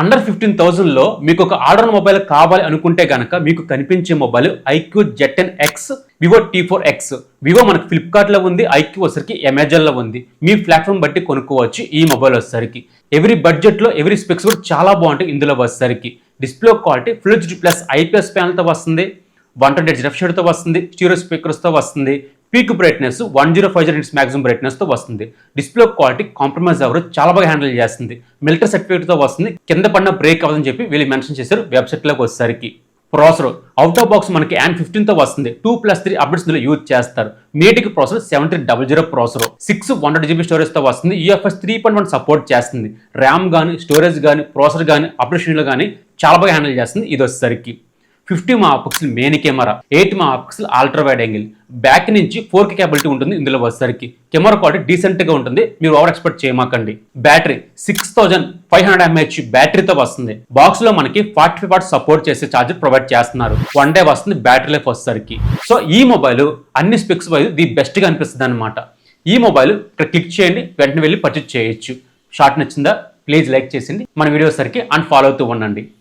Under fifteen థౌజండ్లో మీకు ఒక ఆర్డర్ మొబైల్ కావాలి అనుకుంటే గనక మీకు కనిపించే mobile iQOO జెట్ఎన్ X Vivo T four X. Vivo మనకు ఫ్లిప్కార్ట్లో ఉంది ఐక్యూ వచ్చరికి అమెజాన్లో ఉంది. మీ ప్లాట్ఫామ్ బట్టి కొనుక్కోవచ్చు ఈ మొబైల్ వచ్చేసరికి. ఎవ్రీ బడ్జెట్లో ఎవ్రీ స్పెక్స్ కూడా చాలా బాగుంటాయి ఇందులో వచ్చేసరికి. డిస్ప్లే క్వాలిటీ ఫ్లిడ్జ్ ప్లస్ ఐపీఎస్ ప్యానల్తో వస్తుంది. వన్ ట్వంటీ ఎయిట్ షేడ్తో వస్తుంది స్టీరో స్పీకర్స్తో వస్తుంది. Peak brightness one zero five zero maximum బ్రైట్నెస్తో వస్తుంది. డిస్ప్లే క్వాలిటీ కాంప్రమైజ్ అవ్వరు చాలా బాగా హ్యాండిల్ చేస్తుంది. మిలిటరీ సర్టిఫికేట్తో వస్తుంది. కింద పడిన బ్రేక్ అవ్వదని చెప్పి వీళ్ళు మెన్షన్ చేశారు వెబ్సైట్లోకి వచ్చేసరికి. ప్రాసెసర్ అవుట్ ఆఫ్ బాక్స్ మనకి యాన్ ఫిఫ్టీన్తో వస్తుంది. టూ ప్లస్ త్రీ అప్డేట్స్ ఇందులో యూజ్ చేస్తారు. మీటికి processor seven three double zero processor. Six one hundred GB స్టోరేజ్తో వస్తుంది. UFS three point one support చేస్తుంది. ర్యామ్ కానీ స్టోరేజ్ కానీ ప్రాసెసర్ కానీ అప్డేషన్లు కానీ చాలా బాగా హ్యాండిల్ చేస్తుంది. ఇది వచ్చేసరికి. Fifty megapixel main camera eight megapixel ultra wide angle. Back నుంచి ఫోర్ కే కేబిలిటీ ఉంటుంది ఇందులో వచ్చేసరికి. కెమెరా క్వాలిటీ డీసెంట్గా ఉంటుంది మీరు ఓవర్ ఎక్స్పెక్ట్ చేయమాకండి. Battery six thousand five hundred mAh బ్యాటరీతో వస్తుంది. బాక్స్లో మనకి ఫార్టీ ఫైవ్ వాట్స్ సపోర్ట్ చేసే ఛార్జర్ ప్రొవైడ్ చేస్తున్నారు. వన్ డే వస్తుంది బ్యాటరీ లైఫ్ వచ్చేసరికి. సో ఈ మొబైల్ అన్ని స్పెక్స్ వైజ్ ది బెస్ట్గా అనిపిస్తుంది అనమాట ఈ మొబైల్ ఇక్కడ క్లిక్ చేయండి వెంటనే వెళ్ళి పర్చేజ్ చేయొచ్చు. షార్ట్ నచ్చిందా ప్లీజ్ లైక్ చేసింది. మన వీడియో సరికి అండ్ ఫాలో అవుతూ ఉండండి.